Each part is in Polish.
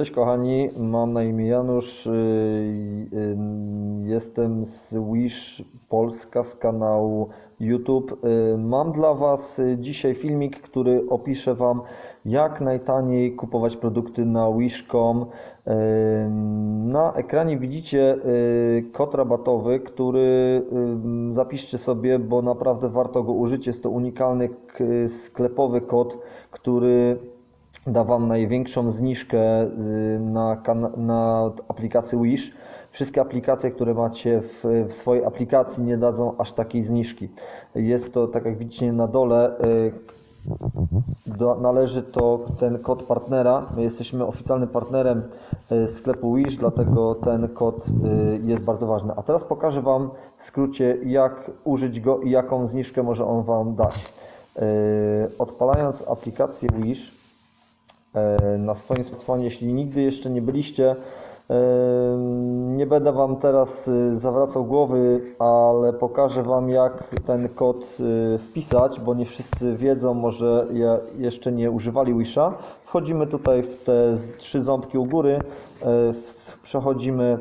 Cześć kochani, mam na imię Janusz. y, y, Jestem z Wish Polska z kanału YouTube. Y, Mam dla Was dzisiaj filmik, który opisze Wam, jak najtaniej kupować produkty na Wish.com. Na ekranie widzicie kod rabatowy, który zapiszcie sobie, bo naprawdę warto go użyć. Jest to unikalny sklepowy kod, który da Wam największą zniżkę y, na, na Wish. Wszystkie aplikacje, które macie w, w swojej aplikacji nie dadzą aż takiej zniżki. Jest to, tak jak widzicie na dole, y, do, należy to ten kod partnera. My jesteśmy oficjalnym partnerem y, sklepu Wish, dlatego ten kod jest bardzo ważny. A teraz pokażę Wam w skrócie, jak użyć go i jaką zniżkę może on Wam dać. Odpalając aplikację Wish, na swoim smartfonie. Jeśli nigdy jeszcze nie byliście, e, nie będę Wam teraz e, zawracał głowy, ale pokażę Wam jak ten kod e, wpisać, bo nie wszyscy wiedzą, może je- jeszcze nie używali Wisha. Wchodzimy tutaj w te trzy ząbki u góry, e, przechodzimy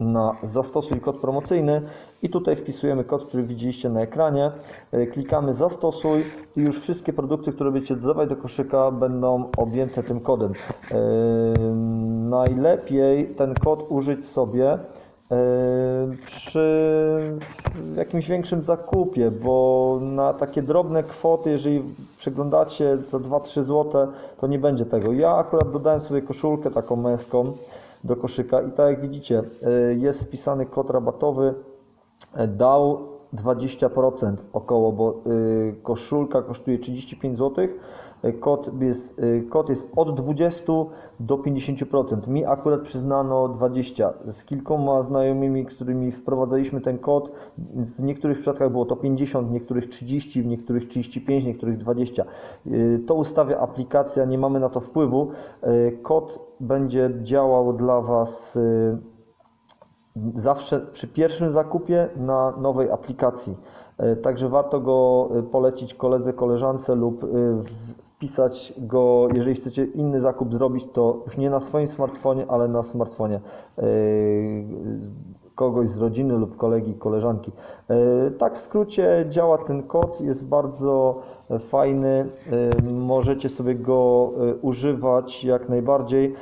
na zastosuj kod promocyjny i tutaj wpisujemy kod, który widzieliście na ekranie. E, Klikamy zastosuj i już wszystkie produkty, które będziecie dodawać do koszyka będą objęte tym kodem. E, Najlepiej ten kod użyć sobie e, przy jakimś większym zakupie, bo na takie drobne kwoty, jeżeli przeglądacie za 2-3 zł, to nie będzie tego. Ja akurat dodałem sobie koszulkę taką męską do koszyka. I tak jak widzicie, y, jest wpisany kod rabatowy y, dał 20% około, bo y, koszulka kosztuje 35 zł, kod jest, y, kod jest od 20 do 50%. Mi akurat przyznano 20. Z kilkoma znajomymi, z którymi wprowadzaliśmy ten kod, w niektórych przypadkach było to 50, w niektórych 30, w niektórych 35, w niektórych 20. Y, To ustawia aplikacja, nie mamy na to wpływu. Kod będzie działał dla Was zawsze przy pierwszym zakupie na nowej aplikacji. E, Także warto go e, polecić koledze, koleżance lub e, wpisać go, jeżeli chcecie inny zakup zrobić, to już nie na swoim smartfonie, ale na smartfonie kogoś z rodziny lub kolegi, koleżanki. Tak w skrócie działa ten kod, jest bardzo fajny, możecie sobie go używać jak najbardziej.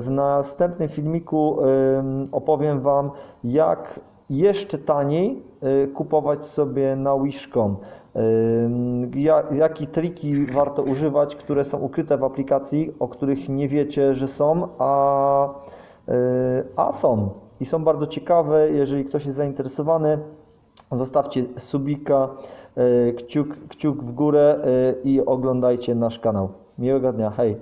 W następnym filmiku em, opowiem Wam, jak jeszcze taniej e, kupować sobie na Wish.com. Jakie triki warto używać, które są ukryte w aplikacji, o których nie wiecie, że są, a, a są. I są bardzo ciekawe. Jeżeli ktoś jest zainteresowany, zostawcie subika, kciuk, kciuk w górę i oglądajcie nasz kanał. Miłego dnia, hej!